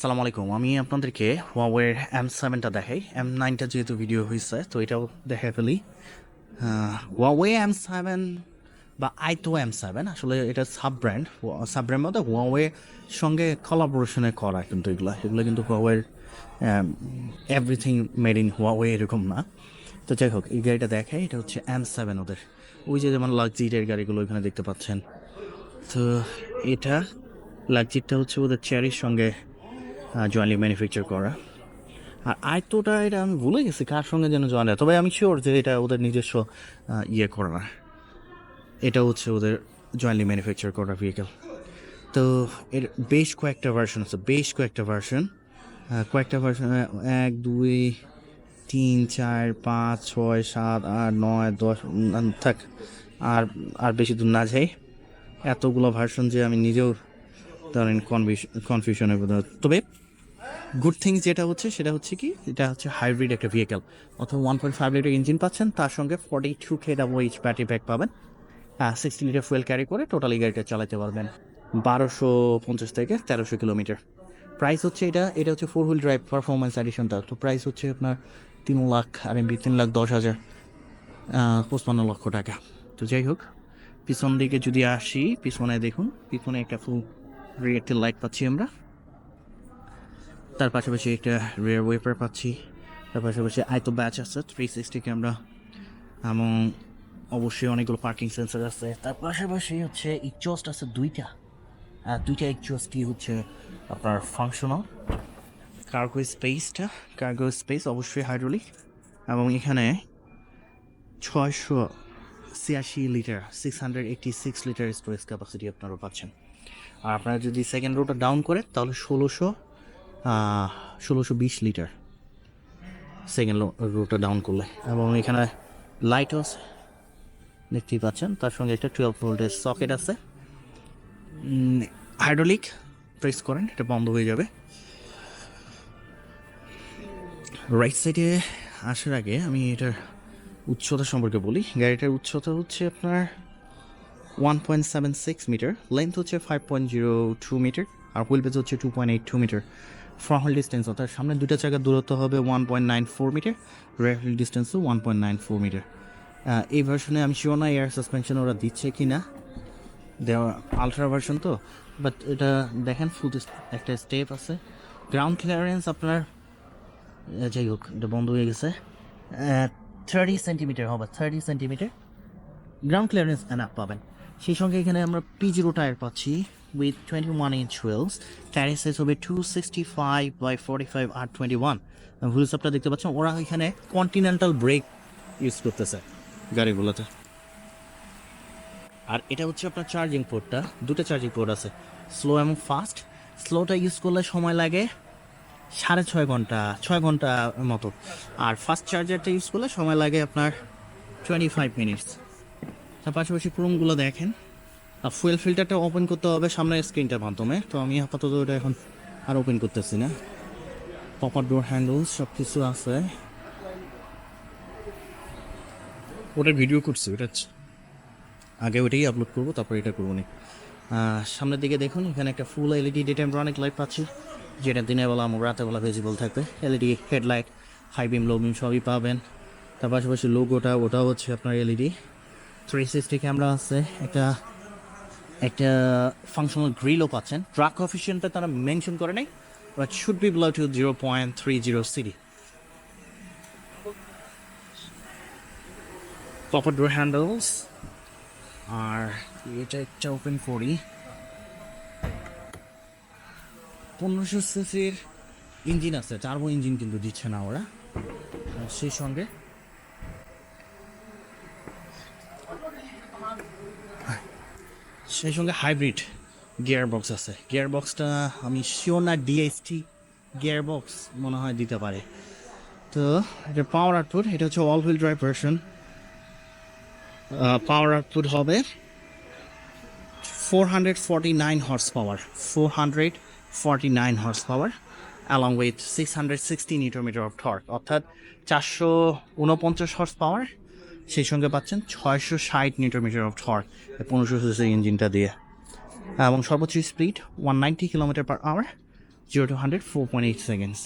সালাম আলাইকুম। আমি আপনাদেরকে হুয়াওয়ের এম সেভেনটা দেখাই। এম নাইনটা যেহেতু ভিডিও হয়েছে, তো এটাও দেখা ফেলি। হুয়াওয়ে এম সেভেন বা আইতো এম সেভেন আসলে এটা সাব ব্র্যান্ড সাব ব্র্যান্ড মধ্যে হুয়াওয়ে সঙ্গে কলাবোরেশনে করা কিন্তু এগুলো। এগুলো কিন্তু হুয়াওয়ের এভরিথিং মেড ইন হুয়াওয়ে এরকম না। তো যাই হোক, এই গাড়িটা দেখাই। এটা হচ্ছে এম সেভেন ওদের। ওই যে যেমন লাক্সারির গাড়িগুলো ওইখানে দেখতে পাচ্ছেন। তো এটা লাক্সিটটা হচ্ছে ওদের চেয়ারির সঙ্গে জয়েন্টলি ম্যানুফ্যাকচার করা। আর আয়তোটা এটা আমি ভুলে গেছি কার সঙ্গে যেন জয়েন্ট তবে আমি শিওর যে এটা ওদের নিজস্ব ইয়ে করা না। এটা হচ্ছে ওদের জয়েন্টলি ম্যানুফ্যাকচার করা ভেহিকেল তো এর বেশ কয়েকটা ভার্সন আছে, বেশ কয়েকটা ভার্সন কয়েকটা ভার্সন এক, দুই, তিন, চার, পাঁচ, ছয়, সাত, আট, নয়, দশ থাক, আর আর বেশি দূর না যাই। এতগুলো ভার্সন যে আমি নিজেও ধরেন কনফিউশনের তবে গুড থিংস যেটা হচ্ছে, সেটা হচ্ছে কি, এটা হচ্ছে হাইব্রিড একটা ভেহিকেল অথবা one point five litre engine পাচ্ছেন, তার সঙ্গে forty two K double H battery back পাবেন সিক্সটি লিটার ফুয়েল ক্যারি করে টোটালি গাড়িটা চালাতে পারবেন। বারোশো পঞ্চাশ থেকে তেরোশো কিলোমিটার প্রাইস হচ্ছে এটা এটা হচ্ছে ফোর হুইল ড্রাইভ পারফরমেন্স এডিশনটা তো প্রাইস হচ্ছে আপনার তিন লাখ আর এমবি তিন লাখ দশ হাজার পঁচপান্ন লক্ষ টাকা। তো যাই হোক, পিছন দিকে যদি আসি, পিছনে দেখুন, পিছনে একটা ফুল রিয়েক্টিভ লাইট পাচ্ছি আমরা। তার পাশাপাশি একটা রেয়ার ওয়েপার পাচ্ছি। তার পাশাপাশি আইতো ব্যাচ আছে থ্রি সিক্সটি ক্যামেরা এবং অবশ্যই অনেকগুলো পার্কিং সেন্সার আছে। তার পাশাপাশি হচ্ছে ইকচোস্ট আছে দুইটা। দুইটা ইকচোস্টই হচ্ছে আপনার ফাংশনাল কার্গো স্পেসটা কার্গো স্পেস অবশ্যই হাইড্রোলিক এবং এখানে ছয়শো ছিয়াশি litre six hundred eighty six litre storage capacity আপনারা পাচ্ছেন। আর আপনারা যদি সেকেন্ড রোটা ডাউন করেন, তাহলে ষোলোশো ষোলোশো বিশ লিটার সেকেন্ড রোটা ডাউন করলে। এবং এখানে লাইটও আছে, দেখতেই পাচ্ছেন। তার সঙ্গে একটা টুয়েলভ ভোল্টের সকেট আছে। হাইড্রোলিক প্রেস করেন, এটা বন্ধ হয়ে যাবে। রাইট সাইডে আসার আগে আমি এটার উচ্চতা সম্পর্কে বলি। গাড়িটার উচ্চতা হচ্ছে আপনার one point seven six metre length হচ্ছে five point zero two metre আর হুইল বেজ হচ্ছে two point eight two metre front wheel distance অর্থাৎ সামনে দুটো জায়গার দূরত্ব হবে one point nine four metre rear wheel ডিস্টেন্সও one point nine four metre এই ভার্সনে আমি শিওর না এয়ার সাসপেনশন ওরা দিচ্ছে কি না দেওয়া আলট্রা ভার্সন তো বাট এটা দেখেন ফুল একটা স্টেপ আছে। গ্রাউন্ড ক্লিয়ারেন্স আপনার যাই হোক, এটা বন্ধ হয়ে গেছে। থার্টি সেন্টিমিটার হবে thirty centimetre ground clearance enough পাবেন। সেই সঙ্গে এখানে আমরা পি জিরো টায়ার পাচ্ছি with twenty one inch wheels টায়ারের সাইজ হবে two sixty five by forty five R twenty one wheels আপনারা দেখতে পাচ্ছেন, ওরা এখানে কন্টিনেন্টাল ব্রেক ইউজ করতেছে গাড়িগুলোতে। আর এটা হচ্ছে আপনার চার্জিং পোর্টটা দুটো চার্জিং পোর্ট আছে। স্লো এবং ফাস্ট স্লোটা ইউজ করলে সময় লাগে সাড়ে ছয় ঘণ্টা ছয় ঘণ্টা মতো। আর ফাস্ট চার্জারটা ইউজ করলে সময় লাগে আপনার টোয়েন্টি ফাইভ মিনিটস তার পাশাপাশি ক্রোমগুলো দেখেন। আর ফুয়েল ফিল্টারটা ওপেন করতে হবে সামনের স্ক্রিনটার মাধ্যমে। তো আমি আপাতত ওটা এখন আর ওপেন করতেছি না। পপার ডোর হ্যান্ডেল সব কিছু আছে। ওটা ভিডিও করছি ওটা আগে ওটাই আপলোড করব তারপর এটা করব নি। সামনের দিকে দেখুন এখানে একটা ফুল এলইডি ডে টাইম অনেক লাইট পাচ্ছি। যেটা দিনের বেলা আমার রাতের বেলা ভিজিবল থাকবে। LED headlight high beam low beam সবই পাবেন। তার পাশাপাশি লোগোটা ওটাও হচ্ছে আপনার এলইডি থ্রি সিক্সটি ক্যামেরা আছে, একটা একটা ফাংশনাল গ্রিলও পাচ্ছেন। ট্রাক অফিসিয়ানটা তারা মেনশন করে নাই but should be below two zero point three zero CD proper door handles আর এটা একটা ওপেন করি পনেরোশো সিসির ইঞ্জিন আছে টার্বো ইঞ্জিন কিন্তু দিচ্ছে না ওরা। সেই সঙ্গে সেই সঙ্গে হাইব্রিড গিয়ার বক্স আছে। গিয়ার বক্সটা আমি শিওর না ডিএসটি গিয়ার বক্স মনে হয় দিতে পারে। তো এটা পাওয়ার আউটপুট এটা হচ্ছে all wheel drive version power output হবে four hundred forty nine horse power four hundred forty nine horse power along with six hundred sixty newton metre of torque অর্থাৎ চারশো ঊনপঞ্চাশ হর্স পাওয়ার সেই সঙ্গে পাচ্ছেন ছয়শো ষাট নিউটোমিটার অফ টর্ক পনেরোশো সিসি ইঞ্জিনটা দিয়ে। এবং সর্বোচ্চ speed one ninety kilometre per hour zero to hundred four point eight seconds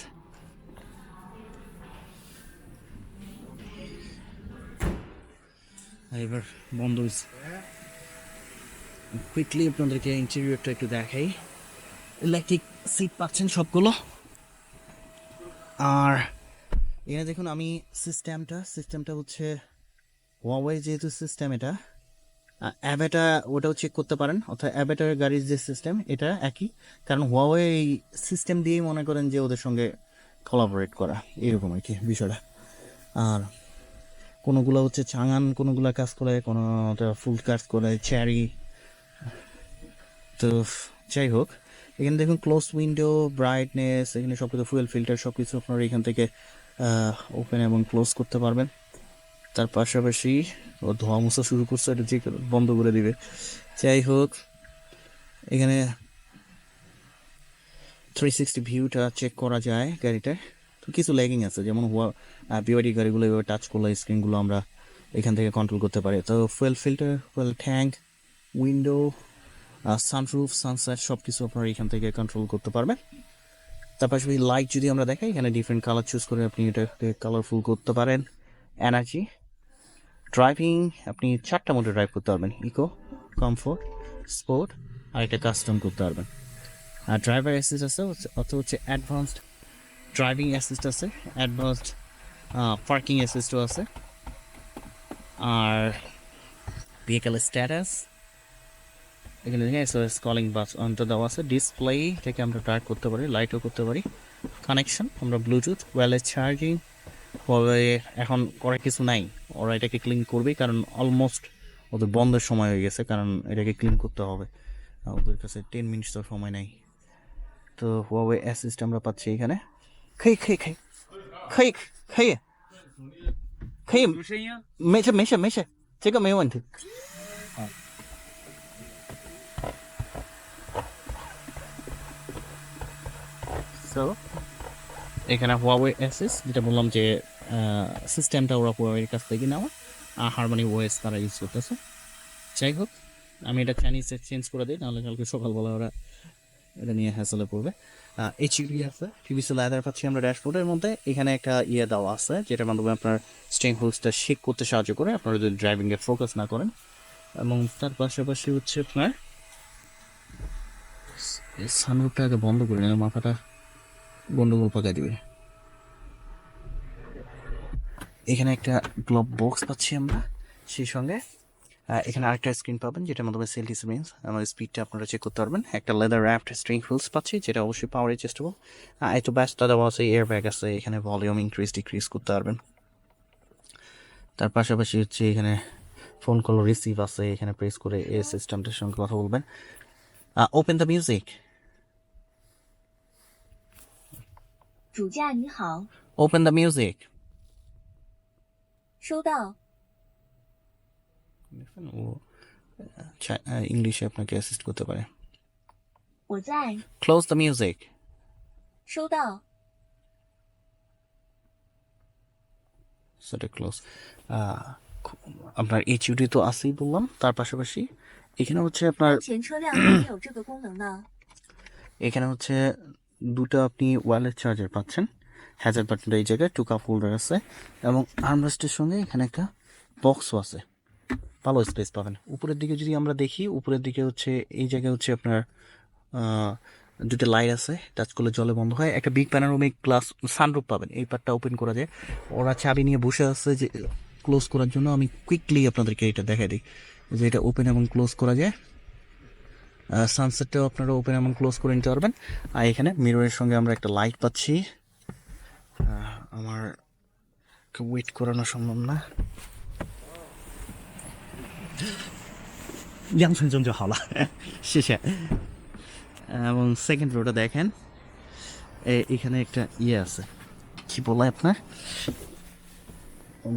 এবার বন্ধ কুইকলি আপনাদেরকে ইন্টেরিয়রটা একটু দেখাই। ইলেকট্রিক সিট পাচ্ছেন সবগুলো। আর এখানে দেখুন, আমি সিস্টেমটা সিস্টেমটা হচ্ছে ওয়াওয়ে যেহেতু সিস্টেম এটা অ্যাবেটা ওটাও চেক করতে পারেন। অর্থাৎ অ্যাবেটার গাড়ির যে সিস্টেম এটা একই। কারণ হুয়াওয়ে এই সিস্টেম দিয়েই মনে করেন যে ওদের সঙ্গে কোলাবোরেট করা। এরকম আর কি বিষয়টা। আর কোনোগুলো হচ্ছে চাঙান, কোনোগুলো কাজ করে, কোনোটা ফুল কাজ করে চ্যারি তো যাই হোক, এখানে দেখুন ক্লোজ উইন্ডো ব্রাইটনেস এখানে সব কিছু ফুয়েল ফিল্টার সব কিছু আপনারা এখান থেকে ওপেন এবং ক্লোজ করতে পারবেন। তার পাশাপাশি ও ধোয়া মোছা শুরু করছে, এটা যে বন্ধ করে দিবে। যাই হোক, এখানে থ্রি সিক্সটি ভিউটা চেক করা যায় গাড়িটা তো কিছু ল্যাগিং আছে, যেমন হুয়া বিওয়াডি গাড়িগুলো এভাবে টাচ করলে স্ক্রিনগুলো আমরা এখান থেকে কন্ট্রোল করতে পারি। তো fuel filter fuel tank window sunroof sunset সব কিছু আপনারা এখান থেকে কন্ট্রোল করতে পারবেন। তার পাশাপাশি লাইট যদি আমরা দেখাই, এখানে ডিফারেন্ট কালার চুজ করে আপনি এটাকে কালারফুল করতে পারেন। এনার্জি ড্রাইভিং আপনি চারটা মোটে ড্রাইভ করতে পারবেন ইকো কমফোর্ট স্পোর্ট আর একটা কাস্টম করতে পারবেন। আর ড্রাইভার অ্যাসিস্ট আছে অত হচ্ছে অ্যাডভান্সড ড্রাইভিং অ্যাসিস্ট আছে অ্যাডভান্সড পার্কিং অ্যাসিস্টও আছে। আর ভেহিক্যাল স্ট্যাটাস এখানে দেখে এসওএস কলিং বাস অন্তর দেওয়া আছে। ডিসপ্লে থেকে আমরা ট্র্যাক করতে পারি লাইটও করতে পারি। কানেকশন আমরা ব্লুটুথ ওয়্যারলেস চার্জিং এখন করার কিছু নাই। ওরা এটাকে ক্লিন করবেই কারণ অলমোস্ট ওদের বন্ধের সময় হয়ে গেছে, কারণ এটাকে ক্লিন করতে হবে। ওদের কাছে টেন মিনিটস তো সময় নাই। তো হুয়াওয়ে অ্যাসিস্ট আমরা পাচ্ছি এখানে। খাই খাই খাই খাই খাই খাই মেশে মেশে মেশে ঠিক আছে মেয়ে ঠিক এখানে হুয়াওয়ে অ্যাসিস যেটা বললাম যে সিস্টেমটা ওরা হুয়াওয়ের কাছ থেকে নেওয়া, আর হারমোনি ওয়েস তারা ইউজ করতেছে। যাই হোক, আমি এটা চাইনিজে চেঞ্জ করে দিই, নাহলে কালকে সকালবেলা ওরা এটা নিয়ে হ্যাসেলে পড়বে। এইচইডি আছে টিভিসি লেদার পাচ্ছি আমরা ড্যাশবোর্ডের মধ্যে। এখানে একটা ইয়ে দেওয়া আছে, যেটার মাধ্যমে আপনার স্টেং হোলসটা শেক করতে সাহায্য করে। আপনারা যদি ড্রাইভিংয়ে ফোকাস না করেন, এবং তার পাশাপাশি হচ্ছে আপনার সানরুফটা আগে বন্ধ করে নেন মাথাটা গন্ডগোল পাকাই দিবে। এখানে একটা গ্লোব বক্স পাচ্ছি আমরা সেই সঙ্গে। এখানে আরেকটা স্ক্রিন পাবেন যেটার মাধ্যমে সেলটি স্ক্রিন আমার স্পিডটা আপনারা চেক করতে পারবেন। একটা লেদার র্যাপড স্ট্রিং ফুলস পাচ্ছি যেটা অবশ্যই পাওয়ার অ্যাডজাস্টেবল এত ব্যস্ততা দেওয়া আছে এয়ার ব্যাগ আছে এখানে ভলিউম ইনক্রিজ ডিক্রিজ করতে পারবেন। তার পাশাপাশি হচ্ছে এখানে ফোন কল রিসিভ আছে এখানে প্রেস করে এই সিস্টেমটার সঙ্গে কথা বলবেন। Open the music open the music 收到。 ও ইংলিশে আপনাকে অ্যাসিস্ট করতে পারে 我在， ক্লোজ দ্য মিউজিক 收到。 সেটা ক্লোজ আপনার এইচইউডি তো আছেই বললাম তার পাশাপাশি এখানে হচ্ছে আপনার 前车辆是没有这个功能的。 এখানে হচ্ছে দুটো আপনি ওয়্যারলেস চার্জার পাচ্ছেন হ্যাজার বাটনটা এই জায়গায় টু কাপ হোল্ডার আছে। এবং আর্মরেস্টের সঙ্গে এখানে একটা বক্সও আছে। ভালো স্পেস পাবেন। উপরের দিকে যদি আমরা দেখি, উপরের দিকে হচ্ছে, এই জায়গায় হচ্ছে আপনার দুটো লাইট আছে টাচ করলে জলে বন্ধ হয়। একটা বিগ প্যানারোমিক গ্লাস সানরুফ পাবেন। এই পার্টটা ওপেন করা যায়। ওরা চাবি নিয়ে বসে আছে যে ক্লোজ করার জন্য। আমি কুইকলি আপনাদেরকে এটা দেখাই দিই। যে এটা ওপেন এবং ক্লোজ করা যায়। সানসেটটাও আপনারা ওপেন এবং ক্লোজ করে নিতে পারবেন। আর এখানে মিররের সঙ্গে আমরা একটা লাইট পাচ্ছি। আমার ওয়েট করানো সম্ভব না 两分钟就好了，谢谢。এবং সেকেন্ড রোটা দেখেন এ- এখানে একটা ইয়ে আছে কি বলে আপনার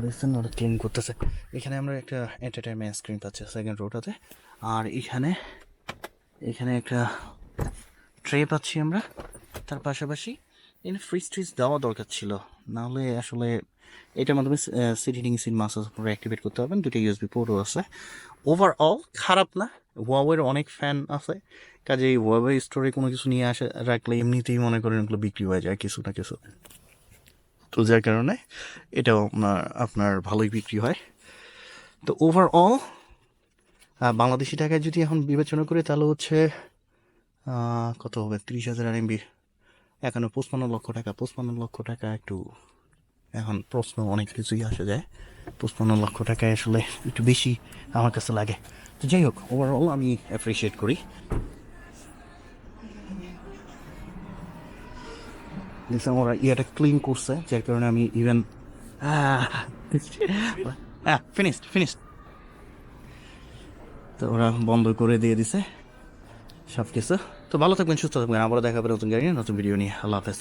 দেখছেন ওরা ক্লিন করতেছে এখানে আমরা একটা এন্টারটেনমেন্ট স্ক্রিন পাচ্ছি সেকেন্ড রোটাতে আর এখানে এখানে একটা ট্রে পাচ্ছি আমরা তার পাশাপাশি এখানে ফ্রিজ ট্রিজ দেওয়া দরকার ছিল। নাহলে আসলে এটার মাধ্যমে সিট হিটিং সিট মাসাজ আপনারা অ্যাক্টিভেট করতে পারবেন। দুটো ইউএসবি পোর্টও আছে। ওভারঅল খারাপ না। ওয়াওয়ের অনেক ফ্যান আছে। কাজে এই ওয়েবে স্টোরে কোনো কিছু নিয়ে আসে, রাখলে এমনিতেই মনে করেন ওগুলো বিক্রি হয়ে যায় কিছু না কিছু। তো যার কারণে এটাও আপনার আপনার ভালোই বিক্রি হয়। তো ওভারঅল বাংলাদেশি টাকায় যদি এখন বিবেচনা করি, তাহলে হচ্ছে কত হবে? তিরিশ হাজার এমবি এখানে পঁচপান্ন লক্ষ টাকা, পঁচপান্ন লক্ষ টাকা একটু, এখন প্রশ্ন অনেক কিছুই আসে যায়। পঁচপান্ন লক্ষ টাকায় আসলে একটু বেশি আমার কাছে লাগে। তো যাই হোক ওভারঅল আমি অ্যাপ্রিসিয়েট করি। দেখলাম ওরা ইয়েটা ক্লিন করছে, যার কারণে আমি ইভেন ফিনিশড ফিনিশড তো ওরা বন্ধ করে দিয়ে দিছে সব কিছু তো ভালো থাকবেন, সুস্থ থাকবেন। আবারও দেখা হবে নতুন গাড়ি নতুন ভিডিও নিয়ে। আল্লাহ হাফেজ।